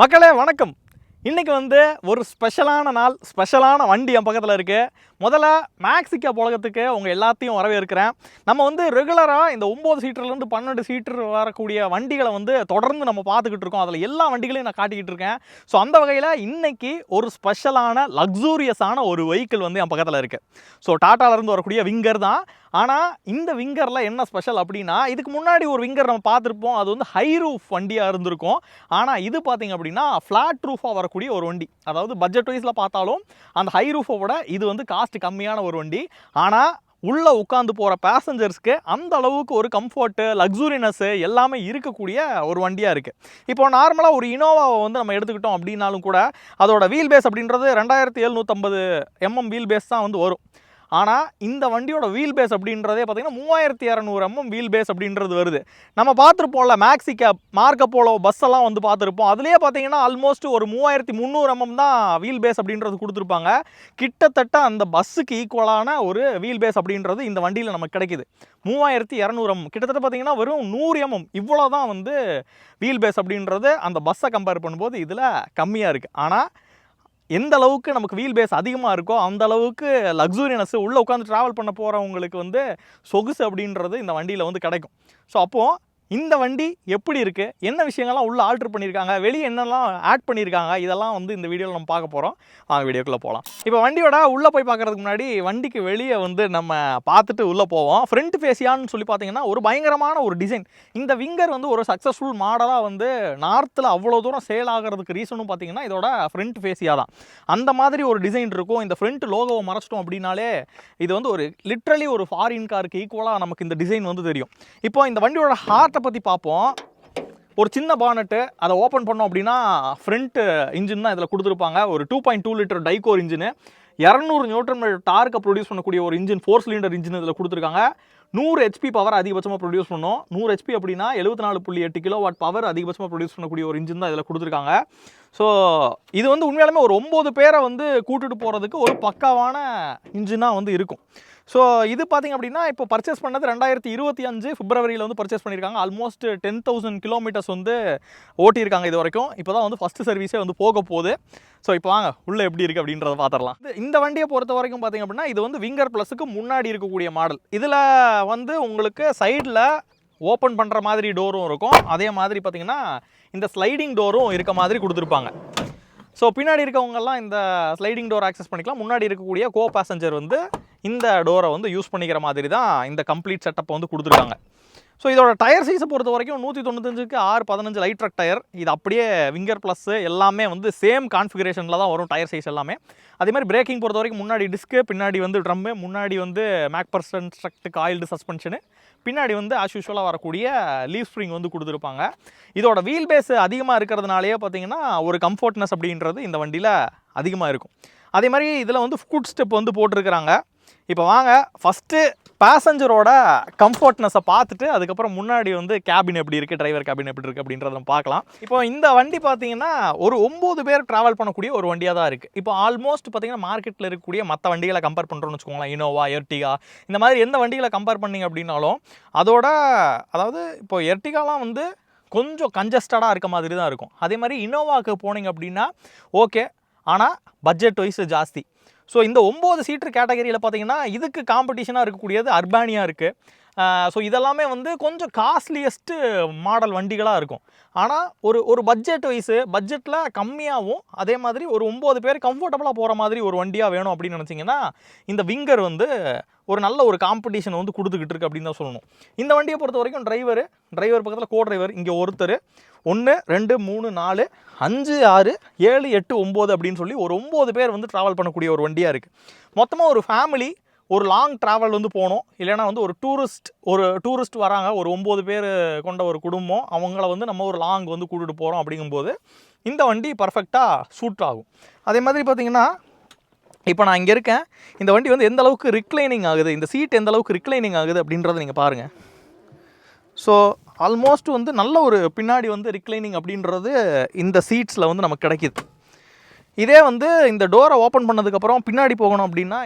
மக்களே வணக்கம். இன்றைக்கி வந்து ஒரு ஸ்பெஷலான நாள் ஸ்பெஷலான வண்டி என் பக்கத்தில் இருக்குது முதல்ல மேக்ஸிக்கா போலகத்துக்கு உங்கள் எல்லாத்தையும் வரவேற்கிறேன். நம்ம வந்து ரெகுலராக இந்த ஒம்பது சீட்டர்லேருந்து பன்னெண்டு சீட்டர் வரக்கூடிய வண்டிகளை வந்து தொடர்ந்து நம்ம பார்த்துக்கிட்டு இருக்கோம். அதில் எல்லா வண்டிகளையும் நான் காட்டிக்கிட்டு இருக்கேன். ஸோ அந்த வகையில் இன்றைக்கி ஒரு ஸ்பெஷலான லக்ஸூரியஸான ஒரு வெஹிக்கிள் வந்து என் பக்கத்தில் இருக்குது ஸோ டாட்டாலேருந்து வரக்கூடிய விங்கர் தான். ஆனால் இந்த விங்கரில் என்ன ஸ்பெஷல் அப்படின்னா இதுக்கு முன்னாடி ஒரு விங்கர் நம்ம பார்த்துருப்போம். அது வந்து ஹை ரூஃப் வண்டியாக இருந்திருக்கும். ஆனால் இது பார்த்திங்க அப்படின்னா ஃப்ளாட் ரூஃபாக வரக்கூடிய ஒரு வண்டி. அதாவது பட்ஜெட் வைஸில் பார்த்தாலும் அந்த ஹை ரூஃபை விட இது வந்து காஸ்ட் கம்மியான ஒரு வண்டி. ஆனால் உள்ளே உட்காந்து போகிற பேசஞ்சர்ஸ்க்கு அந்த அளவுக்கு ஒரு கம்ஃபர்ட்டு லக்ஸுரினஸ்ஸு எல்லாமே இருக்கக்கூடிய ஒரு வண்டியாக இருக்குது இப்போ நார்மலாக ஒரு இனோவாவை வந்து நம்ம எடுத்துக்கிட்டோம் அப்படின்னாலும் கூட அதோட வீல் பேஸ் அப்படின்றது ரெண்டாயிரத்தி எழுநூற்றம்பது எம்எம் வீல் பேஸ் தான் வந்து வரும். ஆனால் இந்த வண்டியோட வீல் பேஸ் அப்படின்றதே பார்த்தீங்கன்னா மூவாயிரத்தி இரநூறு எம்எம் வீல் பேஸ் அப்படின்றது வருது. நம்ம பார்த்துருப்போம்ல மேக்ஸி கேப் மார்க்க போலோ பஸ்ஸெல்லாம் வந்து பார்த்துருப்போம். அதுலேயே பார்த்தீங்கன்னா ஆல்மோஸ்ட் ஒரு மூவாயிரத்தி முந்நூறு எம்எம் தான் வீல் பேஸ் அப்படின்றது கொடுத்துருப்பாங்க. கிட்டத்தட்ட அந்த பஸ்ஸுக்கு ஈக்குவலான ஒரு வீல் பேஸ் அப்படின்றது இந்த வண்டியில் நமக்கு கிடைக்குது. மூவாயிரத்தி இரநூறு எம்எம் கிட்டத்தட்ட பார்த்தீங்கன்னா வெறும் நூறு எம்எம் இவ்வளோ தான் வந்து வீல் பேஸ் அப்படின்றது அந்த பஸ்ஸை கம்பேர் பண்ணும்போது இதில் கம்மியாக இருக்குது ஆனால் எந்த அளவுக்கு நமக்கு வீல் பேஸ் அதிகமாக இருக்கோ அந்த அளவுக்கு லக்ஸூரியனஸ் உள்ளே உட்காந்து ட்ராவல் பண்ண போகிறவங்களுக்கு வந்து சொகுசு அப்படின்றது இந்த வண்டியில் வந்து கிடைக்கும். ஸோ அப்போது இந்த வண்டி எப்படி இருக்குது என்ன விஷயங்கள்லாம் உள்ளே ஆல்ட்ரு பண்ணியிருக்காங்க? வெளியே என்னெல்லாம் ஆட் பண்ணியிருக்காங்க? இதெல்லாம் வந்து இந்த வீடியோவில் நம்ம பார்க்க போகிறோம் வாங்க வீடியோக்குள்ளே போகலாம் இப்போ வண்டியோட உள்ளே போய் பார்க்குறதுக்கு முன்னாடி வண்டிக்கு வெளியே வந்து நம்ம பார்த்துட்டு உள்ளே போவோம். ஃப்ரண்ட் ஃபேஸியான்னு சொல்லி பார்த்தீங்கன்னா ஒரு பயங்கரமான ஒரு டிசைன் இந்த விங்கர் வந்து ஒரு சக்ஸஸ்ஃபுல் மாடலாக வந்து நார்த்தில் அவ்வளோ தூரம் சேல் ஆகிறதுக்கு ரீசனும் பார்த்தீங்கன்னா இதோட ஃப்ரண்ட் ஃபேஸியாக தான். அந்த மாதிரி ஒரு டிசைன் இருக்கும். இந்த ஃப்ரண்ட் லோகோவை மறைச்சிட்டோம் அப்படின்னாலே இது வந்து ஒரு லிட்ரலி ஒரு ஃபாரின் காருக்கு ஈக்குவலாக நமக்கு இந்த டிசைன் வந்து தெரியும். இப்போ இந்த வண்டியோட ஹார்ட் ஹார்ட்டை பற்றி பார்ப்போம். ஒரு சின்ன பானட்டு அதை ஓப்பன் பண்ணோம் அப்படின்னா ஃப்ரண்ட்டு இன்ஜின் தான் இதில் கொடுத்துருப்பாங்க. ஒரு two point two litre Dicor engine இரநூறு நியூட்ரன் டார்க்கை ப்ரொடியூஸ் பண்ணக்கூடிய ஒரு இன்ஜின் ஃபோர் சிலிண்டர் இன்ஜின் இதில் கொடுத்துருக்காங்க. நூறு ஹெச்பி பவர் அதிகபட்சமாக ப்ரொடியூஸ் பண்ணோம். நூறு ஹெச்பி அப்படின்னா எழுபத்தி நாலு புள்ளி எட்டு கிலோ வாட் பவர் அதிகபட்சமாக ப்ரொடியூஸ் பண்ணக்கூடிய ஒரு இன்ஜின் தான் இதில் கொடுத்துருக்காங்க. ஸோ இது வந்து உண்மையாலுமே ஒரு ஒம்பது பேரை வந்து கூட்டுட்டு போகிறதுக்கு ஒரு பக்காவான இன்ஜினாக வந்து இருக்கும். ஸோ இது பார்த்தீங்க அப்படின்னா இப்போ பர்ச்சேஸ் பண்ணது ரெண்டாயிரத்தி இருபத்தி அஞ்சு பிப்ரவரியில் வந்து பர்ச்சேஸ் பண்ணியிருக்காங்க ஆல்மோஸ்ட் டென் தௌசண்ட் கிலோமீட்டர்ஸ் வந்து ஓட்டியிருக்காங்க இது வரைக்கும். இப்போ தான் வந்து ஃபஸ்ட்டு சர்வீஸே வந்து போக போகுது. ஸோ இப்போ வாங்க உள்ளே எப்படி இருக்குது அப்படின்றத பார்த்துடலாம் இந்த வண்டியை பொறுத்த வரைக்கும் பார்த்தீங்க அப்படின்னா இது வந்து விங்கர் ப்ளஸுக்கு முன்னாடி இருக்கக்கூடிய மாடல் இதில் வந்து உங்களுக்கு சைடில் ஓப்பன் பண்ணுற மாதிரி டோரும் இருக்கும். அதே மாதிரி பார்த்திங்கன்னா இந்த ஸ்லைடிங் டோரும் இருக்க மாதிரி கொடுத்துருப்பாங்க. ஸோ பின்னாடி இருக்கவங்கெல்லாம் இந்த ஸ்லைடிங் டோர் ஆக்சஸ் பண்ணிக்கலாம். முன்னாடி இருக்கக்கூடிய கோ பேசஞ்சர் வந்து இந்த டோரை வந்து யூஸ் பண்ணிக்கிற மாதிரி தான் இந்த கம்ப்ளீட் செட்டப்பை வந்து கொடுத்துருக்காங்க. ஸோ இதோட டயர் சைஸை பொறுத்த வரைக்கும் நூற்றி தொண்ணூத்தஞ்சுக்கு ஆறு பதினஞ்சு லைட் ட்ரக் டயர். இது அப்படியே விங்கர் ப்ளஸ் எல்லாமே வந்து சேம் கான்ஃபிகரேஷனில் தான் வரும் டயர் சைஸ் எல்லாமே. அதே மாதிரி பிரேக்கிங் பொறுத்த வரைக்கும் முன்னாடி டிஸ்க்கு பின்னாடி வந்து ட்ரம்மு முன்னாடி வந்து மேக் பர்சன் ஸ்ட்ரக்ட் ஆயில்டு சஸ்பென்ஷனு பின்னாடி வந்து ஆஸ் யூஷுவலாக வரக்கூடிய லீவ் ஸ்ப்ரிங் வந்து கொடுத்துருப்பாங்க. இதோட வீல் பேஸ் அதிகமாக இருக்கிறதுனாலேயே பார்த்தீங்கன்னா ஒரு கம்ஃபர்ட்னஸ் அப்படின்றது இந்த வண்டியில் அதிகமாக இருக்கும். அதே மாதிரி இதில் வந்து ஃபுட் ஸ்டெப் வந்து போட்டிருக்கிறாங்க. இப்போ வாங்க ஃபஸ்ட்டு பேசஞ்சரோட கம்ஃபர்ட்னஸை பார்த்துட்டு அதுக்கப்புறம் முன்னாடி வந்து கேபின் எப்படி இருக்குது டிரைவர் கேபின் எப்படி இருக்குது அப்படின்றத பார்க்கலாம். இப்போ இந்த வண்டி பார்த்தீங்கன்னா ஒரு ஒம்பது பேர் ட்ராவல் பண்ணக்கூடிய ஒரு வண்டியாக தான் இருக்குது இப்போ ஆல்மோஸ்ட் பார்த்தீங்கன்னா மார்க்கெட்டில் இருக்கக்கூடிய மற்ற வண்டிகளை கம்பேர் பண்ணுறோம்னு வச்சுக்கோங்களேன். இனோவா எர்டிகா இந்த மாதிரி எந்த வண்டிகளை கம்பேர் பண்ணீங்க அப்படின்னாலும் அதோட அதாவது இப்போ எர்டிகாலாம் வந்து கொஞ்சம் கஞ்சஸ்டடாக இருக்க மாதிரி தான் இருக்கும். அதே மாதிரி இனோவாவுக்கு போனீங்க அப்படின்னா ஓகே ஆனால் பட்ஜெட் வைஸ் ஜாஸ்தி. ஸோ இந்த ஒம்பது சீட்டர் கேட்டகரியில் பார்த்தீங்கன்னா இதுக்கு காம்படிஷனாக இருக்கக்கூடியது அர்பானியா இருக்குது ஸோ இதெல்லாமே வந்து கொஞ்சம் காஸ்ட்லியஸ்ட்டு மாடல் வண்டிகளாக இருக்கும். ஆனால் ஒரு ஒரு பட்ஜெட் வைஸு பட்ஜெட்டில் கம்மியாகவும் அதே மாதிரி ஒரு ஒம்பது பேர் கம்ஃபர்டபுளாக போகிற மாதிரி ஒரு வண்டியாக வேணும் அப்படின்னு நினச்சிங்கன்னா இந்த விங்கர் வந்து ஒரு நல்ல ஒரு காம்படிஷன் வந்து கொடுத்துக்கிட்டு இருக்கு அப்படின்னு தான் சொல்லணும். இந்த வண்டியை பொறுத்த வரைக்கும் டிரைவர் டிரைவர் பக்கத்தில் கோ டிரைவர் இங்கே ஒருத்தர். ஒன்று ரெண்டு மூணு நாலு அஞ்சு ஆறு ஏழு எட்டு ஒம்பது அப்படின்னு சொல்லி ஒரு ஒம்பது பேர் வந்து ட்ராவல் பண்ணக்கூடிய ஒரு வண்டியாக இருக்குது மொத்தமாக ஒரு ஃபேமிலி ஒரு லாங் ட்ராவல் வந்து போகணும். இல்லைன்னா வந்து ஒரு டூரிஸ்ட் ஒரு டூரிஸ்ட் வராங்க ஒரு ஒம்பது பேர் கொண்ட ஒரு குடும்பம் அவங்கள வந்து நம்ம ஒரு லாங் வந்து கூட்டிகிட்டு போகிறோம் அப்படிங்கும்போது இந்த வண்டி பர்ஃபெக்டாக சூட் ஆகும். அதே மாதிரி பார்த்தீங்கன்னா இப்போ நான் இங்கே இருக்கேன். இந்த வண்டி வந்து எந்த அளவுக்கு ரிக்ளைனிங் ஆகுது? இந்த சீட் எந்த அளவுக்கு ரிக்ளைனிங் ஆகுது அப்படின்றத நீங்கள் பாருங்கள் ஸோ ஆல்மோஸ்ட் வந்து நல்ல ஒரு பின்னாடி வந்து ரிக்ளைனிங் அப்படின்றது இந்த சீட்ஸில் வந்து நமக்கு கிடைக்கிது. இதே வந்து இந்த டோரை ஓப்பன் பண்ணதுக்கப்புறம் பின்னாடி போகணும் அப்படின்னா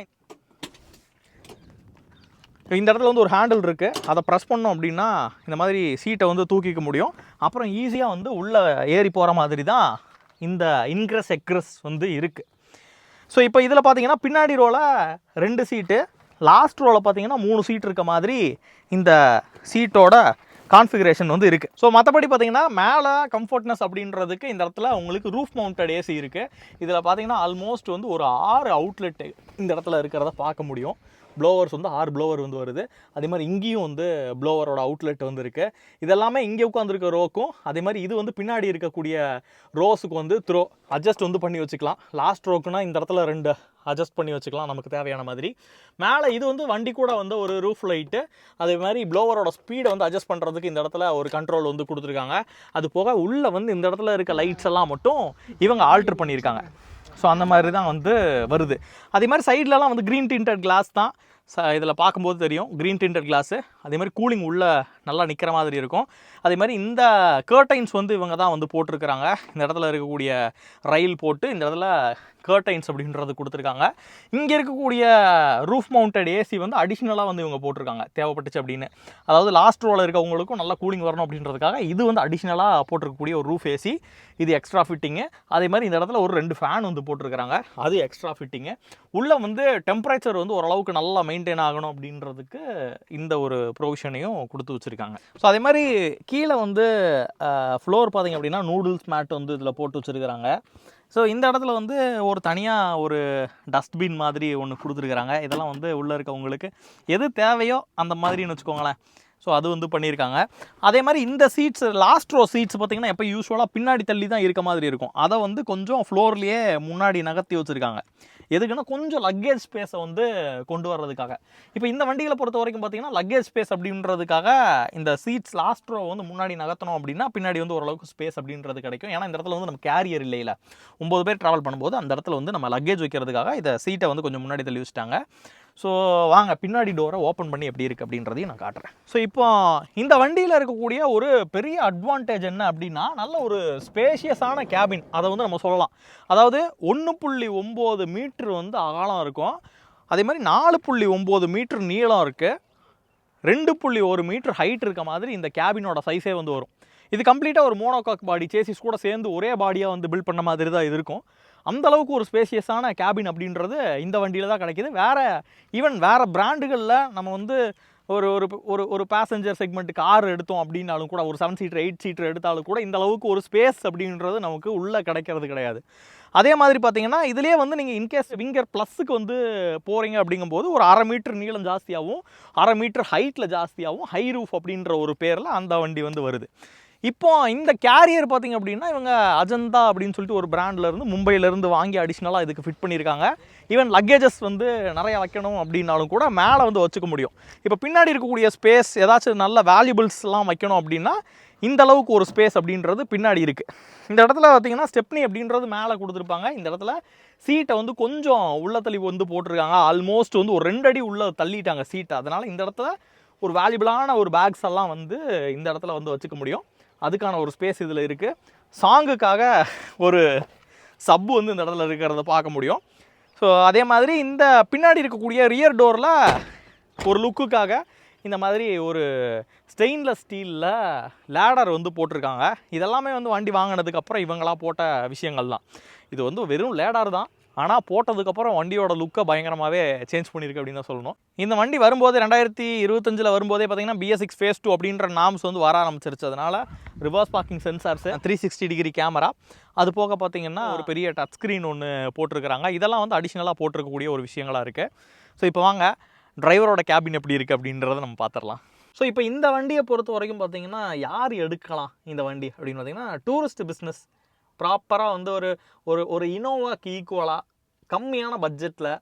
இந்த இடத்துல வந்து ஒரு ஹேண்டில் இருக்குது அதை ப்ரெஸ் பண்ணோம் அப்படின்னா இந்த மாதிரி சீட்டை வந்து தூக்கிக்க முடியும். அப்புறம் ஈஸியாக வந்து உள்ளே ஏறி போகிற மாதிரி தான் இந்த இன்க்ரஸ் எக்ரஸ் வந்து இருக்குது ஸோ இப்போ இதில் பார்த்தீங்கன்னா பின்னாடி ரோவில் ரெண்டு சீட்டு லாஸ்ட் ரோவில் பார்த்தீங்கன்னா மூணு சீட் இருக்க மாதிரி இந்த சீட்டோட கான்ஃபிகரேஷன் வந்து இருக்குது ஸோ மற்றபடி பார்த்தீங்கன்னா மேலே கம்ஃபர்ட்னஸ் அப்படின்றதுக்கு இந்த இடத்துல உங்களுக்கு ரூஃப் மவுண்டட் ஏசி இருக்குது இதில் பார்த்தீங்கன்னா ஆல்மோஸ்ட் வந்து ஒரு ஆறு அவுட்லெட்டு இந்த இடத்துல இருக்கிறத பார்க்க முடியும். ப்ளோவர்ஸ் வந்து ஆறு ப்ளோவர் வந்து வருது. அதே மாதிரி இங்கேயும் வந்து ப்ளோவரோட அவுட்லெட் வந்து இருக்குது இதெல்லாமே இங்கே உட்காந்துருக்க ரோக்கும் அதே மாதிரி இது வந்து பின்னாடி இருக்கக்கூடிய ரோஸுக்கு வந்து த்ரோ அட்ஜஸ்ட் வந்து பண்ணி வச்சுக்கலாம். லாஸ்ட் ரோக்குனா இந்த இடத்துல ரெண்டு அட்ஜஸ்ட் பண்ணி வச்சுக்கலாம் நமக்கு தேவையான மாதிரி. மேலே இது வந்து வண்டி கூட வந்து ஒரு ரூஃப் லைட்டு அதே மாதிரி ப்ளோவரோட ஸ்பீடை வந்து அட்ஜஸ்ட் பண்ணுறதுக்கு இந்த இடத்துல ஒரு கண்ட்ரோல் வந்து கொடுத்துருக்காங்க. அது போக உள்ளே வந்து இந்த இடத்துல இருக்க லைட்ஸ் எல்லாம் மட்டும் இவங்க ஆல்ட்ரு பண்ணியிருக்காங்க. ஸோ அந்த மாதிரி தான் வந்து வருது. அதே மாதிரி சைட்லலாம் வந்து க்ரீன் டிண்டட் கிளாஸ் தான். ச இதில் பார்க்கும்போது தெரியும் க்ரீன் டிண்டட் கிளாஸு அதே மாதிரி கூலிங் உள்ளே நல்லா நிற்கிற மாதிரி இருக்கும். அதே மாதிரி இந்த கேர்டைன்ஸ் வந்து இவங்க தான் வந்து போட்டிருக்கிறாங்க. இந்த இடத்துல இருக்கக்கூடிய ரயில் போட்டு இந்த இடத்துல கர்டைன்ஸ் அப்படின்றது கொடுத்துருக்காங்க. இங்கே இருக்கக்கூடிய ரூஃப் மவுண்டட் ஏசி வந்து அடிஷ்னலாக வந்து இவங்க போட்டிருக்காங்க. தேவைப்பட்டுச்சு அப்படின்னு. அதாவது லாஸ்ட் ரோவில் இருக்கவங்களுக்கும் நல்லா கூலிங் வரணும் அப்படின்றதுக்காக இது வந்து அடிஷ்னலாக போட்டிருக்கக்கூடிய ஒரு ரூஃப் ஏசி இது எக்ஸ்ட்ரா ஃபிட்டிங்கு அதே மாதிரி இந்த இடத்துல ஒரு ரெண்டு ஃபேன் வந்து போட்டிருக்கிறாங்க. அது எக்ஸ்ட்ரா ஃபிட்டிங்கு உள்ளே வந்து டெம்பரேச்சர் வந்து ஓரளவுக்கு நல்லா மெயின் மெயின்டைன் ஆகணும் அப்படின்றதுக்கு இந்த ஒரு ப்ரொவிஷனையும் கொடுத்து வச்சுருக்காங்க. ஸோ அதே மாதிரி கீழே வந்து ஃப்ளோர் பார்த்திங்க அப்படின்னா நூடுல்ஸ் மேட் வந்து இதில் போட்டு வச்சுருக்கிறாங்க. ஸோ இந்த இடத்துல வந்து ஒரு தனியாக ஒரு டஸ்ட்பின் மாதிரி ஒன்று கொடுத்துருக்குறாங்க. இதெல்லாம் வந்து உள்ளே இருக்கவங்களுக்கு எது தேவையோ அந்த மாதிரின்னு வச்சுக்கோங்களேன். ஸோ அது வந்து பண்ணியிருக்காங்க. அதே மாதிரி இந்த சீட்ஸ் லாஸ்ட் ரோ சீட்ஸ் பார்த்தீங்கன்னா எப்போ யூஸ்வலாக பின்னாடி தள்ளி தான் இருக்க மாதிரி இருக்கும். அதை வந்து கொஞ்சம் ஃப்ளோர்லேயே முன்னாடி நகர்த்தி வச்சுருக்காங்க. எதுக்குன்னா கொஞ்சம் லக்கேஜ் ஸ்பேஸை வந்து கொண்டு வர்றதுக்காக. இப்போ இந்த வண்டிகளை பொறுத்த வரைக்கும் பார்த்தீங்கன்னா லக்கேஜ் ஸ்பேஸ் அப்படின்றதுக்காக இந்த சீட்ஸ் லாஸ்ட் ரோ வந்து முன்னாடி நகர்த்தணும் அப்படின்னா பின்னாடி வந்து ஓரளவுக்கு ஸ்பேஸ் அப்படின்றது கிடைக்கும். ஏன்னா இந்த இடத்துல வந்து நம்ம கேரியர் இல்லையில. ஒம்பது பேர் ட்ராவல் பண்ணும்போது அந்த இடத்துல வந்து நம்ம லக்கேஜ் வைக்கிறதுக்காக இந்த சீட்டை வந்து கொஞ்சம் முன்னாடி தள்ளி வச்சுட்டாங்க. ஸோ வாங்க பின்னாடி டோரை ஓப்பன் பண்ணி எப்படி இருக்குது அப்படின்றதையும் நான் காட்டுறேன். ஸோ இப்போ இந்த வண்டியில் இருக்கக்கூடிய ஒரு பெரிய அட்வான்டேஜ் என்ன அப்படின்னா நல்ல ஒரு ஸ்பேஷியஸான கேபின் அதை வந்து நம்ம சொல்லலாம். அதாவது ஒன்று புள்ளி ஒம்பது மீட்ரு வந்து அகலம் இருக்கும். அதே மாதிரி நாலு புள்ளி ஒம்பது மீட்ரு நீளம் இருக்குது ரெண்டு புள்ளி ஒரு மீட்ரு ஹைட் இருக்க மாதிரி இந்த கேபினோட சைஸே வந்து வரும். இது கம்ப்ளீட்டாக ஒரு மோனோகாக் பாடி சேசிஸ் கூட சேர்ந்து ஒரே பாடியாக வந்து பில்ட் பண்ண மாதிரி தான் இது இருக்கும். அந்த அளவுக்கு ஒரு ஸ்பேசியஸான கேபின் அப்படின்றது இந்த வண்டியில் தான் கிடைக்கிது. வேறு ஈவன் வேறு பிராண்டுகளில் நம்ம வந்து ஒரு ஒரு ஒரு ஒரு பேசஞ்சர் செக்மெண்ட் கார் எடுத்தோம் அப்படின்னாலும் கூட ஒரு செவன் சீட்டர் எயிட் சீட்டர் எடுத்தாலும் கூட இந்த அளவுக்கு ஒரு ஸ்பேஸ் அப்படின்றது நமக்கு உள்ளே கிடைக்கிறது கிடையாது. அதே மாதிரி பார்த்தீங்கன்னா இதுலேயே வந்து நீங்கள் இன்கேஸ் விங்கர் ப்ளஸ்ஸுக்கு வந்து போகிறீங்க அப்படிங்கும்போது ஒரு அரை மீட்டர் நீளம் ஜாஸ்தியாகவும் அரை மீட்டர் ஹைட்டில் ஜாஸ்தியாகவும் ஹை ரூஃப் அப்படின்ற ஒரு பேரில் அந்த வண்டி வந்து வருது. இப்போ இந்த கேரியர் பார்த்திங்க அப்படின்னா இவங்க அஜந்தா அப்படின்னு சொல்லிட்டு ஒரு பிராண்ட்லேருந்து மும்பையிலேருந்து வாங்கி அடிஷ்னலாக இதுக்கு ஃபிட் பண்ணியிருக்காங்க. ஈவன் லக்கேஜஸ் வந்து நிறைய வைக்கணும் அப்படின்னாலும் கூட மேலே வந்து வச்சுக்க முடியும். இப்போ பின்னாடி இருக்கக்கூடிய ஸ்பேஸ் ஏதாச்சும் நல்ல வேல்யூபிள்ஸ்லாம் வைக்கணும் அப்படின்னா இந்த அளவுக்கு ஒரு ஸ்பேஸ் அப்படின்றது பின்னாடி இருக்குது இந்த இடத்துல பார்த்தீங்கன்னா ஸ்டெப்னி அப்படின்றது மேலே கொடுத்துருப்பாங்க. இந்த இடத்துல சீட்டை வந்து கொஞ்சம் உள்ள தள்ளி வந்து போட்டிருக்காங்க. ஆல்மோஸ்ட் வந்து ஒரு ரெண்டு அடி உள்ளே தள்ளிட்டாங்க சீட்டை அதனால் இந்த இடத்துல ஒரு வேல்யூபிளான ஒரு பேக்ஸ் எல்லாம் வந்து இந்த இடத்துல வந்து வச்சுக்க முடியும். அதுக்கான ஒரு ஸ்பேஸ் இதில் இருக்குது சாங்குக்காக ஒரு சப்பு வந்து இந்த இடத்துல இருக்கிறத பார்க்க முடியும். ஸோ அதே மாதிரி இந்த பின்னாடி இருக்கக்கூடிய ரியர் டோரில் ஒரு லுக்குக்காக இந்த மாதிரி ஒரு ஸ்டெயின்லெஸ் ஸ்டீலில் லேடர் வந்து போட்டிருக்காங்க. இதெல்லாமே வந்து வண்டி வாங்கினதுக்கப்புறம் இவங்களா போட்ட விஷயங்கள் தான் இது வந்து வெறும் லேடர் தான். ஆனால் போட்டதுக்கப்புறம் வண்டியோட லுக்கை பயங்கரமாகவே சேஞ்ச் பண்ணியிருக்கு அப்படின்னு தான் சொல்லணும். இந்த வண்டி வரும்போது ரெண்டாயிரத்தி இருபத்தஞ்சில் வரும்போதே பார்த்தீங்கன்னா பிஎஸ் சிக்ஸ் ஃபேஸ் டூ அப்படின்ற நாம்ஸ் வந்து வர ஆரம்பிச்சிருச்சு. அதனால் reverse parking sensors three sixty degree camera அது போக பார்த்தீங்கன்னா ஒரு பெரிய டச் ஸ்க்ரீன் ஒன்று போட்டிருக்கிறாங்க. இதெல்லாம் வந்து அடிஷ்னலாக போட்டிருக்கக்கூடிய ஒரு விஷயங்களாக இருக்குது ஸோ இப்போ வாங்க டிரைவரோட கேபின் எப்படி இருக்குது அப்படின்றத நம்ம பார்த்துடலாம் ஸோ இப்போ இந்த வண்டியை பொறுத்த வரைக்கும் பார்த்தீங்கன்னா யார் எடுக்கலாம் இந்த வண்டி அப்படின்னு பார்த்தீங்கன்னா டூரிஸ்ட் பிஸ்னஸ் ப்ராப்பராக வந்து ஒரு ஒரு ஒரு இனோவாக்கு ஈக்குவலாக கம்மியான பட்ஜெட்டில்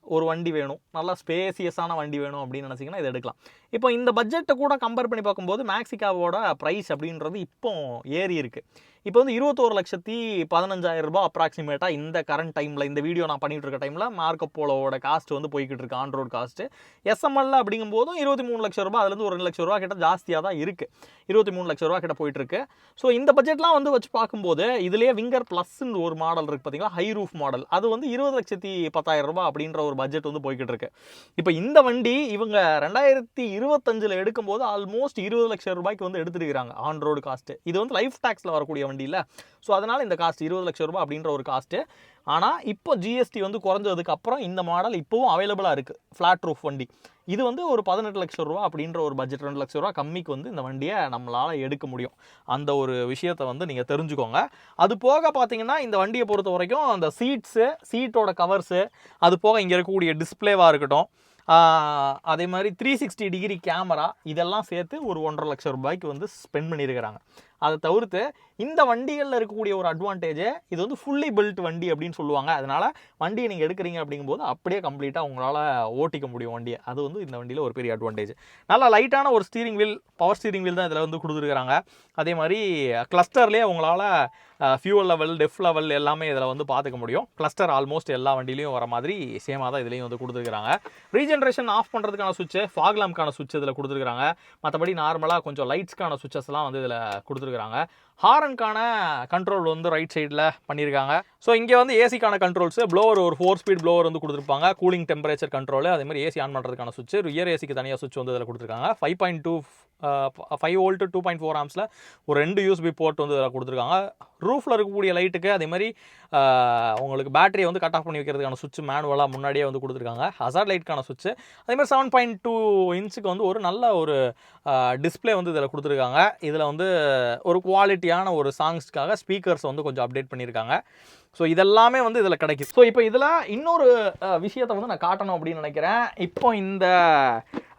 ஒரு வண்டி வேணும். நல்லா ஸ்பேசியஸான வண்டி வேணும் அப்படின்னு நினச்சிங்கன்னா இதை எடுக்கலாம். இப்போ இந்த பட்ஜெட்டை கூட கம்பேர் பண்ணி பார்க்கும்போது மேக்ஸிகாவோட ப்ரைஸ் அப்படின்றது இப்போ ஏறி இருக்கு. இப்போ வந்து இருபத்தோரு லட்சத்தி பதினஞ்சாயிரம் ரூபாய் அப்ராக்சிமேட்டாக இந்த கரண்ட் டைமில் இந்த வீடியோ நான் பண்ணிகிட்டு இருக்க டைமில் மார்க்கோ போலோவோட காஸ்ட் வந்து போய்கிட்டு இருக்கு ஆன் ரோட் காஸ்ட்டு எஸ்எம்எல்ல அப்படிங்கும்போதும் இருபத்தி மூணு லட்சம் ரூபாய் அதுலேருந்து ஒரு ரெண்டு லட்ச ரூபா கிட்ட ஜாஸ்தியாக தான் இருக்குது இருபத்தி மூணு லட்ச ரூபா கிட்ட போயிட்டுருக்கு ஸோ இந்த பட்ஜெட்லாம் வந்து வச்சு பார்க்கும்போது இதுலேயே விங்கர் ப்ளஸ்ன்னு ஒரு மாடல் இருக்குது பார்த்தீங்களா ஹை ரூஃப் மாடல் அது வந்து இருபது லட்சத்தி பத்தாயிரம் ரூபாய் அப்படின்ற ஒரு பட்ஜெட் வந்து போய்கிட்டு இருக்கு. இப்போ இந்த வண்டி இவங்க ரெண்டாயிரத்தி இருபத்தஞ்சில் எடுக்கும்போது ஆல்மோஸ்ட் இருபது லட்சம் ரூபாய்க்கு வந்து எடுத்துருக்காங்க ஆன் ரோடு காஸ்ட்டு இது வந்து லைஃப் டேக்ஸில் வரக்கூடிய வண்டி இல்லை ஸோ அதனால் இந்த காஸ்ட் இருபது லட்சம் ரூபாய் அப்படின்ற ஒரு காஸ்ட்டு ஆனால் இப்போ ஜிஎஸ்டி வந்து குறைஞ்சதுக்கப்புறம் இந்த மாடல் இப்போவும் அவைலபிளாக இருக்குது ஃப்ளாட் ரூஃப் வண்டி. இது வந்து ஒரு பதினெட்டு லட்சம் ரூபா அப்படின்ற ஒரு பட்ஜெட் ரெண்டு லட்சம் ரூபா கம்மிக்கு வந்து இந்த வண்டியை நம்மளால் எடுக்க முடியும். அந்த ஒரு விஷயத்தை வந்து நீங்கள் தெரிஞ்சுக்கோங்க. அது போக பார்த்தீங்கன்னா இந்த வண்டியை பொறுத்த வரைக்கும் அந்த சீட்ஸு சீட்டோட கவர்ஸு அது போக இங்கே இருக்கக்கூடிய டிஸ்பிளேவாக இருக்கட்டும் அதே மாதிரி த்ரீ சிக்ஸ்டி டிகிரி கேமரா இதெல்லாம் சேர்த்து ஒரு ஒன்றரை லட்சம் ரூபாய்க்கு வந்து ஸ்பெண்ட் பண்ணியிருக்கிறாங்க. அதை தவிர்த்து இந்த வண்டிகளில் இருக்கக்கூடிய ஒரு அட்வான்டேஜ் இது வந்து ஃபுல்லி பில்ட் வண்டி அப்படின்னு சொல்லுவாங்க. அதனால் வண்டியை நீங்கள் எடுக்கிறீங்க அப்படிங்கும்போது அப்படியே கம்ப்ளீட்டாக உங்களால் ஓட்டிக்க முடியும் வண்டியை. அது வந்து இந்த வண்டியில் ஒரு பெரிய அட்வான்டேஜ் நல்லா லைட்டான ஒரு steering wheel power steering wheel தான் இதில் வந்து கொடுத்துருக்காங்க அதே மாதிரி கிளஸ்டர்லேயே உங்களால் ஃபியூவல் லெவல் டெஃப் லெவல் எல்லாமே இதில் வந்து பார்த்துக்க முடியும். கிளஸ்டர் ஆல்மோஸ்ட் எல்லா வண்டிலையும் வர மாதிரி சேமாக தான் இதுலேயும் வந்து கொடுத்துருக்காங்க ரீஜென்ரேஷன் ஆஃப் பண்ணுறதுக்கான சுவிட்சு ஃபாக் சுவிட்ச் இதில் கொடுத்துருக்காங்க மற்றபடி நார்மலாக கொஞ்சம் லைட்ஸ்க்கான சுவிச்சஸ்லாம் வந்து இதில் கொடுத்துருக்காங்க கொடுத்துருக்காங்க ஹாரனுக்கான கண்ட்ரோல் வந்து ரைட் சைடில் பண்ணியிருக்காங்க ஸோ இங்கே வந்து ஏசிக்கான கண்ட்ரோல்ஸ் ப்ளோவர் ஒரு ஃபோர் ஸ்பீட் ப்ளோவர் வந்து கொடுத்துருப்பாங்க. கூலிங் டெம்பரேச்சர் கண்ட்ரோல் அதே மாதிரி ஏசி ஆன் பண்ணுறதுக்கான சுவிட்ச் ரியர் ஏசிக்கு தனியாக சுவிட்ச் வந்து இதில் கொடுத்துருக்காங்க. Five point two five volt two point four ஆம்ஸில் ஒரு ரெண்டு யூஸ்பி போர்ட் வந்து இதில் கொடுத்துருக்காங்க. ரூஃபில் இருக்கக்கூடிய லைட்டுக்கு அதே மாதிரி உங்களுக்கு பேட்டரியை வந்து கட் ஆஃப் பண்ணி வைக்கிறதுக்கான சுவிட்ச் மேனுவலாக முன்னாடியே வந்து கொடுத்துருக்காங்க. ஹசார் லைட்டுக்கான சுவிட்ச் அதே மாதிரி செவன் பாயிண்ட் டூ இன்ச்சுக்கு வந்து ஒரு நல்ல ஒரு டிஸ்ப்ளே வந்து இதில் கொடுத்துருக்காங்க. இதில் வந்து ஒரு குவாலிட்டி குவாலிட்டியான ஒரு சாங்ஸ்க்காக ஸ்பீக்கர்ஸ் வந்து கொஞ்சம் அப்டேட் பண்ணியிருக்காங்க. ஸோ இதெல்லாமே வந்து இதில் கிடைக்கும் ஸோ இப்போ இதில் இன்னொரு விஷயத்தை வந்து நான் காட்டணும் அப்படின்னு நினைக்கிறேன். இப்போ இந்த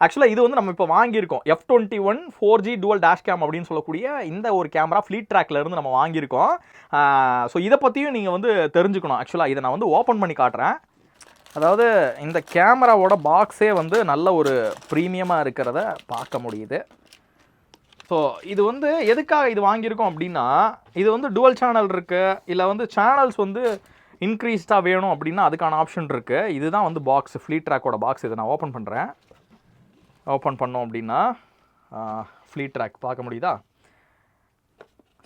ஆக்சுவலாக இது வந்து நம்ம இப்போ வாங்கியிருக்கோம். F twenty one four G dual dash cam அப்படின்னு சொல்லக்கூடிய இந்த ஒரு கேமரா ஃப்ளீட் ட்ராக்ல இருந்து நம்ம வாங்கியிருக்கோம். ஸோ இதை பற்றியும் நீங்கள் வந்து தெரிஞ்சுக்கணும். ஆக்சுவலாக இதை நான் வந்து ஓப்பன் பண்ணி காட்டுறேன். அதாவது இந்த கேமராவோட பாக்ஸே வந்து நல்ல ஒரு ப்ரீமியமாக இருக்கிறத பார்க்க முடியுது. ஸோ இது வந்து எதுக்காக இது வாங்கியிருக்கோம் அப்படின்னா இது வந்து டுவல் சேனல் இருக்குது இல்லை வந்து சேனல்ஸ் வந்து இன்க்ரீஸ்டாக வேணும் அப்படின்னா அதுக்கான ஆப்ஷன் இருக்குது இதுதான் வந்து பாக்ஸ் ஃப்ளீட் ட்ராக்கோட பாக்ஸ் இதை நான் ஓப்பன் பண்ணுறேன் ஓப்பன் பண்ணோம் அப்படின்னா ஃப்ளீட் ட்ராக் பார்க்க முடியுதா?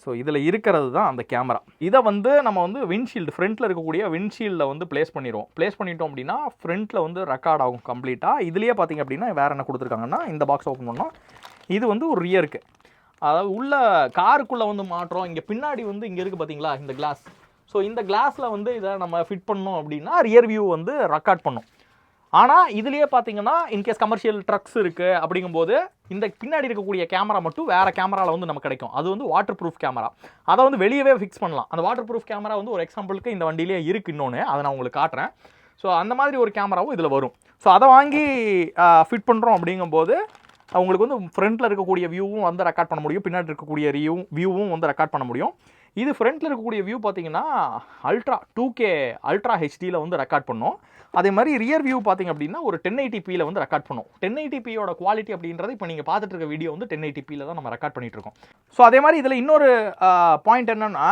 ஸோ இதில் இருக்கிறது தான் அந்த கேமரா இதை வந்து நம்ம வந்து விண்ட்ஷீல்டு ஃப்ரண்ட்டில் இருக்கக்கூடிய விண்ட்ஷீல்டில் வந்து ப்ளேஸ் பண்ணிடுவோம் ப்ளேஸ் பண்ணிட்டோம் அப்படின்னா ஃப்ரண்ட்டில் வந்து ரெக்கார்ட் ஆகும் கம்ப்ளீட்டாக இதுலேயே பார்த்தீங்க அப்படின்னா வேறு என்ன கொடுத்துருக்காங்கன்னா இந்த பாக்ஸ் ஓப்பன் பண்ணோம். இது வந்து ஒரு ரியருக்கு அதாவது உள்ள காருக்குள்ளே வந்து மாற்றோம் இங்கே பின்னாடி வந்து இங்கே இருக்குது பார்த்தீங்களா இந்த கிளாஸ் ஸோ இந்த கிளாஸில் வந்து இதை நம்ம ஃபிட் பண்ணோம் அப்படின்னா ரியர் வியூ வந்து ரெக்கார்ட் பண்ணும். ஆனால் இதுலேயே பார்த்தீங்கன்னா இன்கேஸ் கமர்ஷியல் ட்ரக்ஸ் இருக்குது அப்படிங்கும்போது இந்த பின்னாடி இருக்கக்கூடிய கேமரா மட்டும் வேறு கேமராவில் வந்து நமக்கு கிடைக்கும். அது வந்து வாட்டர் ப்ரூஃப் கேமரா அதை வந்து வெளியவே ஃபிக்ஸ் பண்ணலாம். அந்த வாட்டர் ப்ரூஃப் கேமரா வந்து ஒரு எக்ஸாம்பிளுக்கு இந்த வண்டியிலே இருக்குது இன்னொன்று அதை நான் உங்களுக்கு காட்டுறேன். ஸோ அந்த மாதிரி ஒரு கேமராவும் இதில் வரும். ஸோ அதை வாங்கி ஃபிட் பண்ணுறோம் அப்படிங்கும்போது அவங்களுக்கு வந்து ஃப்ரண்ட்டில் இருக்கக்கூடிய வியூவும் வந்து ரெக்கார்ட் பண்ண முடியும் பின்னாடி இருக்கக்கூடிய ரியூ வியூவும் வந்து ரெக்கார்ட் பண்ண முடியும். இது ஃப்ரண்ட்டில் இருக்கக்கூடிய வியூ பார்த்தீங்கன்னா அல்ட்ரா டூ கே அல்ட்ரா ஹெச்டியில் வந்து ரெக்கார்ட் பண்ணும். அதே மாதிரி ரியர் வியூ பார்த்தீங்க அப்படின்னா ஒரு டென் எயிட்டிபியில் வந்து ரெக்கார்ட் பண்ணோம். டென் எயிட்டிபியோட குவாலிட்டி அப்படின்றது இப்போ நீங்கள் பார்த்துட்டு இருக்க வீடியோ வந்து டென் எயிட்டிபியில் தான் நம்ம ரெக்கார்ட் பண்ணிட்டு இருக்கோம். ஸோ அதே மாதிரி இதில் இன்னொரு பாயிண்ட் என்னென்னா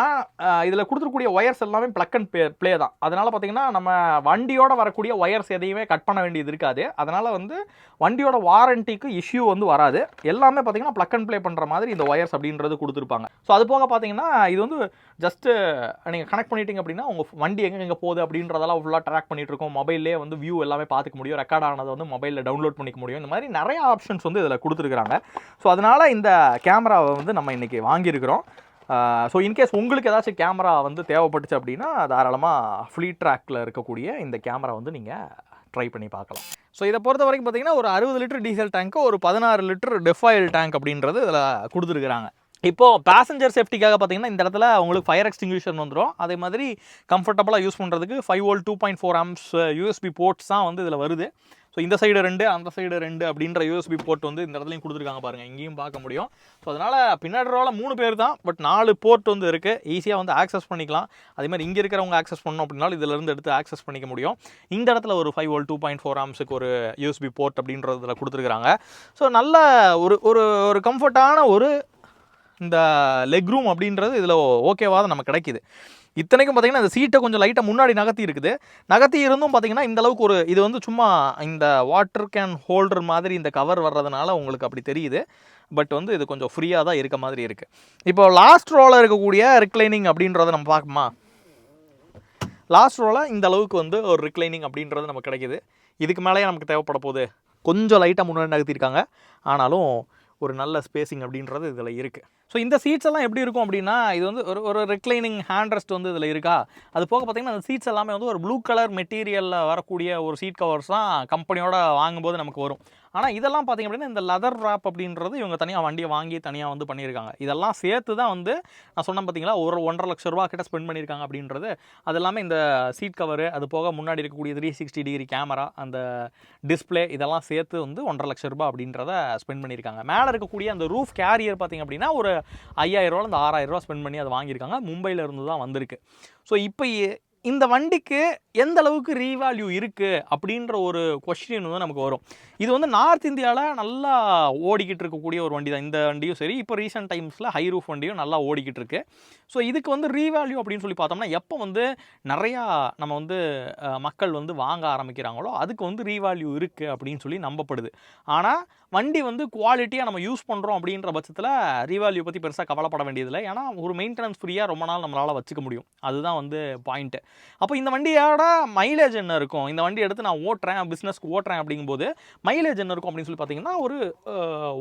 இதில் கொடுத்துருக்கூடிய ஒயர்ஸ் எல்லாமே ப்ளக் அண்ட் ப்ளே தான். அதனால் பார்த்தீங்கன்னா நம்ம வண்டியோட வரக்கூடிய ஒயர்ஸ் எதையுமே கட் பண்ண வேண்டியது இருக்காது. அதனால் வந்து வண்டியோட வாரண்டிக்கு இஷ்யூ வந்து வராது. எல்லாமே பார்த்தீங்கன்னா ப்ளக் அண்ட் ப்ளே பண்ணுற மாதிரி இந்த ஒயர்ஸ் அப்படின்றது கொடுத்துருப்பாங்க. ஸோ அது போக பார்த்தீங்கன்னா இது வந்து ஜஸ்ட்டு நீங்கள் கனெக்ட் பண்ணிட்டீங்க அப்படின்னா உங்கள் வண்டி எங்கே எங்கே போகுது அப்படின்றதெல்லாம் ஃபுல்லாக ட்ராக் பண்ணிட்டு இருக்கோம். மொபைல்லே வந்து வியூ எல்லாமே பார்த்துக்க முடியும். ரெக்கார்ட் ஆனதை வந்து மொபைலில் டவுன்லோட் பண்ணிக்க முடியும். இந்த மாதிரி நிறைய ஆப்ஷன்ஸ் வந்து இதில் கொடுத்துருக்குறாங்க. ஸோ அதனால் இந்த கேமராவை வந்து நம்ம இன்றைக்கி வாங்கியிருக்கிறோம். ஸோ இன்கேஸ் உங்களுக்கு ஏதாச்சும் கேமரா வந்து தேவைப்பட்டுச்சு அப்படின்னா தாராளமாக ஃப்ளீ ட்ராக்கில் இருக்கக்கூடிய இந்த கேமரா வந்து நீங்கள் ட்ரை பண்ணி பார்க்கலாம். ஸோ இதை பொறுத்த வரைக்கும் பார்த்தீங்கன்னா ஒரு அறுபது லிட்டர் டீசல் டேங்க்கு ஒரு பதினாறு லிட்டர் டெஃபாயில் டேங்க் அப்படின்றது இதில் கொடுத்துருக்குறாங்க. இப்போது பேசஞ்சர் சேஃப்டிக்காக பார்த்தீங்கன்னா இந்த இடத்துல உங்களுக்கு ஃபயர் எக்ஸ்டிங்யூஷன் வந்துடும் அதே மாதிரி கம்ஃபர்டபுளாக யூஸ் பண்ணுறதுக்கு five volt two point four amps USB ports தான் வந்து இதில் வருது. ஸோ இந்த சைடு ரெண்டு அந்த சைடு ரெண்டு அப்படின்ற யூஎஸ்பி போர்ட் வந்து இந்த இடத்துலையும் கொடுத்துருக்காங்க பாருங்கள் இங்கேயும் பார்க்க முடியும். ஸோ அதனால் பின்னாடி ரோல மூணு பேர் தான் பட் நாலு போர்ட் வந்து இருக்குது ஈஸியாக வந்து ஆக்சஸ் பண்ணிக்கலாம். அதே மாதிரி இங்கே இருக்கிறவங்க ஆக்சஸ் பண்ணணும் அப்படின்னாலும் இதிலிருந்து எடுத்து ஆக்சஸ் பண்ணிக்க முடியும். இந்த இடத்துல ஒரு five volt two point four ஆம்ஸுக்கு ஒரு யூஎஸ்பி போர்ட் அப்படின்றதுல கொடுத்துருக்காங்க. ஸோ நல்ல ஒரு ஒரு ஒரு கம்ஃபர்ட்டான ஒரு இந்த லெக் ரூம் அப்படின்றது இதில் ஓகேவாக நமக்கு கிடைக்கிது. இத்தனைக்கும் பார்த்தீங்கன்னா இந்த சீட்டை கொஞ்சம் லைட்டாக முன்னாடி நகர்த்தி இருக்குது. நகர்த்தி இருந்தும் பார்த்தீங்கன்னா இந்த அளவுக்கு ஒரு இது வந்து சும்மா இந்த வாட்டர் கேன் ஹோல்டர் மாதிரி இந்த கவர் வர்றதுனால உங்களுக்கு அப்படி தெரியுது. பட் வந்து இது கொஞ்சம் ஃப்ரீயாக தான் இருக்க மாதிரி இருக்குது இப்போ லாஸ்ட் ரோவில் இருக்கக்கூடிய ரிக்ளைனிங் அப்படின்றத நம்ம பார்க்குமா லாஸ்ட் ரோவில் இந்த அளவுக்கு வந்து ஒரு ரிக்ளைனிங் அப்படின்றது நமக்கு கிடைக்கிது. இதுக்கு மேலேயே நமக்கு தேவைப்பட போகுது. கொஞ்சம் லைட்டாக முன்னாடி நகர்த்திருக்காங்க ஆனாலும் ஒரு நல்ல ஸ்பேசிங் அப்படின்றது இதில் இருக்குது ஸோ இந்த சீட்ஸ் எல்லாம் எப்படி இருக்கும் அப்படின்னா இது வந்து ஒரு ஒரு ரெக்ளைனிங் ஹேண்ட் ரெஸ்ட் வந்து இதில் இருக்கா? அது போக பார்த்தீங்கன்னா அந்த சீட்ஸ் எல்லாமே வந்து ஒரு ப்ளூ கலர் மெட்டீரியலில் வரக்கூடிய ஒரு சீட் கவர்ஸ் தான் கம்பெனியோட வாங்கும்போது நமக்கு வரும். ஆனால் இதெல்லாம் பார்த்தீங்க அப்படின்னா இந்த லெதர் ராப் அப்படின்றது இவங்க தனியாக வண்டியை வாங்கி தனியாக வந்து பண்ணியிருக்காங்க. இதெல்லாம் சேர்த்து தான் வந்து நான் சொன்னேன் பார்த்தீங்களா ஒரு ஒன்றரை லட்ச ரூபா கிட்ட ஸ்பெண்ட் பண்ணியிருக்காங்க அப்படின்றது. அது எல்லாமே இந்த சீட் கவரு அது போக முன்னாடி இருக்கக்கூடிய த்ரீ சிக்ஸ்டி டிகிரி கேமரா அந்த டிஸ்ப்ளே இதெல்லாம் சேர்த்து வந்து ஒன்றரை லட்ச ரூபா அப்படின்றத ஸ்பெண்ட் பண்ணியிருக்காங்க. மேலே இருக்கக்கூடிய அந்த ரூஃப் கேரியர் பார்த்தீங்க அப்படின்னா ஒரு ஐயாயிரரூவா அந்த ஆறாயிரரூவா ஸ்பெண்ட் பண்ணி அதை வாங்கியிருக்காங்க. மும்பையில் இருந்து தான் வந்திருக்கு. ஸோ இப்போ இந்த வண்டிக்கு எந்த அளவுக்கு ரீவேல்யூ இருக்குது அப்படின்ற ஒரு கொஸ்டின் வந்து நமக்கு வரும். இது வந்து நார்த் இந்தியாவில் நல்லா ஓடிக்கிட்டு இருக்கக்கூடிய ஒரு வண்டி தான் இந்த வண்டியும் சரி இப்போ ரீசெண்ட் டைம்ஸில் ஹை ரூஃப் வண்டியும் நல்லா ஓடிக்கிட்டு இருக்கு. ஸோ இதுக்கு வந்து ரீவேல்யூ அப்படின்னு சொல்லி பார்த்தோம்னா எப்போ வந்து நிறையா நம்ம வந்து மக்கள் வந்து வாங்க ஆரம்பிக்கிறாங்களோ அதுக்கு வந்து ரீவேல்யூ இருக்குது அப்படின்னு சொல்லி நம்பப்படுது. ஆனால் வண்டி வந்து குவாலிட்டியாக நம்ம யூஸ் பண்ணுறோம் அப்படின்ற பட்சத்தில் ரீவேல்யூ பற்றி பெருசாக கவலைப்பட வேண்டியதில்லை. ஏன்னா ஒரு மெயின்டெனன்ஸ் ஃப்ரீயாக ரொம்ப நாள் நம்மளால் வச்சுக்க முடியும். அதுதான் வந்து பாயிண்ட்டு அப்போ இந்த வண்டியோட மைலேஜ் என்ன இருக்கும்? இந்த வண்டி எடுத்து நான் ஓட்டுறேன் பிஸ்னஸ்க்கு ஓட்டுறேன் அப்படிங்கும்போது மைலேஜ் என்ன இருக்கும் அப்படின்னு சொல்லி பார்த்தீங்கன்னா ஒரு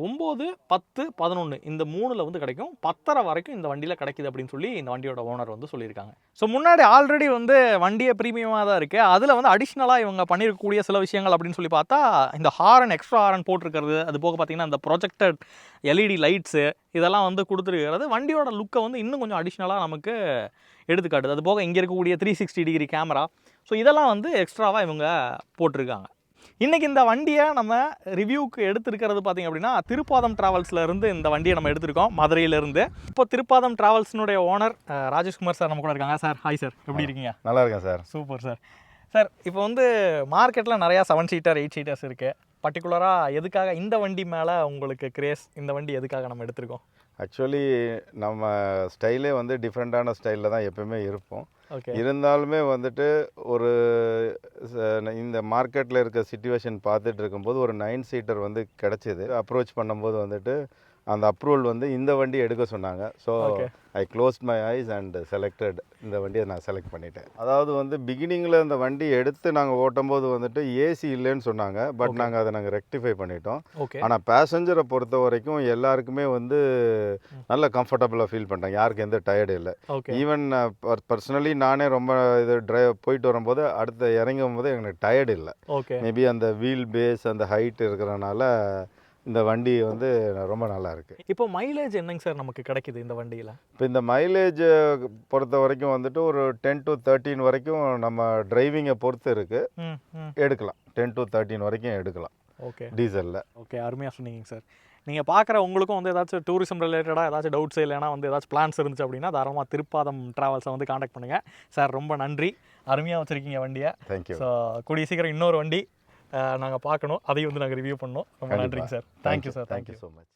ஒம்பது பத்து பதினொன்று இந்த மூணில் வந்து கிடைக்கும். பத்தரை வரைக்கும் இந்த வண்டியில் கிடைக்குது அப்படின்னு சொல்லி இந்த வண்டியோட ஓனர் வந்து சொல்லியிருக்காங்க. ஸோ முன்னாடி ஆல்ரெடி வந்து வண்டியை ப்ரீமியமாக தான் இருக்குது அதில் வந்து அடிஷ்னலாக இவங்க பண்ணியிருக்கக்கூடிய சில விஷயங்கள் அப்படின்னு சொல்லி பார்த்தா இந்த ஹாரன் எக்ஸ்ட்ரா ஹாரன் போட்டிருக்கிறது அது போக பார்த்தீங்கன்னா இந்த ப்ரொஜெக்டட் எல்இடி லைட்ஸு இதெல்லாம் வந்து கொடுத்துருக்கிறது. வண்டியோட லுக்கை வந்து இன்னும் கொஞ்சம் அடிஷ்னலாக நமக்கு எடுத்துக்காட்டுது அது போக இங்கே இருக்கக்கூடிய three sixty degree camera so இதெல்லாம் வந்து எக்ஸ்ட்ராவாக இவங்க போட்டிருக்காங்க. இன்றைக்கி இந்த வண்டியை நம்ம ரிவ்யூக்கு எடுத்திருக்கிறது பார்த்திங்க அப்படின்னா திருப்பாதம் டிராவல்ஸ்ல இருந்து இந்த வண்டியை நம்ம எடுத்திருக்கோம் மதுரையிலேருந்து. இப்போ திருப்பாதம் டிராவல்ஸினுடைய ஓனர் ராஜேஷ்குமார் சார் நம்ம கூட இருக்காங்க. சார் ஹாய் சார் எப்படி இருக்கீங்க? நல்லா இருக்கேன் சார். Super sir. சார் இப்போ வந்து மார்க்கெட்டில் நிறையா செவன் சீட்டர் எயிட் சீட்டர்ஸ் இருக்குது பர்டிகுலராக எதுக்காக இந்த வண்டி மேலே உங்களுக்கு கிரேஸ் இந்த வண்டி எதுக்காக நம்ம எடுத்திருக்கோம்? ஆக்சுவலி நம்ம ஸ்டைலே வந்து டிஃப்ரெண்ட்டான ஸ்டைலில் தான் எப்பவுமே இருப்போம். இருந்தாலுமே வந்துட்டு ஒரு இந்த மார்க்கெட்டில் இருக்க சுச்சுவேஷன் பார்த்துட்டு இருக்கும்போது ஒரு நைன் சீட்டர் வந்து கிடச்சிது. அப்ரோச் பண்ணும்போது வந்துட்டு அந்த அப்ரூவல் வந்து இந்த வண்டி எடுக்க சொன்னாங்க. So. I close my eyes and selected இந்த வண்டியை நான் செலக்ட் பண்ணிட்டேன். அதாவது வந்து பிகினிங்கில் இந்த வண்டி எடுத்து நாங்கள் ஓட்டும்போது வந்துட்டு ஏசி இல்லைன்னு சொன்னாங்க. பட். நாங்கள் அதை நாங்கள் ரெக்டிஃபை பண்ணிட்டோம். ஆனால் பேசஞ்சரை பொறுத்த வரைக்கும் எல்லாருக்குமே வந்து நல்ல கம்ஃபர்டபுளாக ஃபீல் பண்ணிட்டாங்க. யாருக்கு எந்த டயர்டு இல்லை. ஈவன் பர்சனலி நானே ரொம்ப இது டிரைவ் போயிட்டு வரும்போது அடுத்த இறங்கும் போது எனக்கு டயர்டு இல்லை. மேபி அந்த வீல் பேஸ் அந்த ஹைட் இருக்கிறனால இந்த வண்டி வந்து ரொம்ப நல்லா இருக்கு. இப்போ மைலேஜ் என்னங்க சார் நமக்கு கிடைக்குது இந்த வண்டியில்? இப்போ இந்த மைலேஜ் பொறுத்த வரைக்கும் வந்துட்டு ஒரு டென் டு தேர்ட்டீன் வரைக்கும் நம்ம டிரைவிங்கை பொறுத்து இருக்கு. ம் ம். எடுக்கலாம். டென் டு தேர்ட்டீன் வரைக்கும் எடுக்கலாம். ஓகே. டீசலில் ஓகே அருமையாக சொன்னீங்க சார் நீங்கள் பார்க்குற உங்களுக்கும் வந்து ஏதாச்சும் டூரிசம் ரிலேட்டடாக ஏதாச்சும் டவுட்ஸ் இல்லைனா வந்து ஏதாச்சும் பிளான்ஸ் இருந்துச்சு அப்படின்னா தாராளமாக திருப்பாதம் ட்ராவல்ஸை வந்து காண்டாக்ட் பண்ணுங்கள் சார் ரொம்ப நன்றி. அருமையாக வச்சுருக்கீங்க வண்டியை. தேங்க்யூ ஸோ கூடிய சீக்கிரம் இன்னொரு வண்டி. நாங்கள் பார்க்கணும். அதையும் வந்து நாங்கள் ரிவ்யூ பண்ணோம் ரொம்ப. நன்றிங்க sir thank you sir thank you so much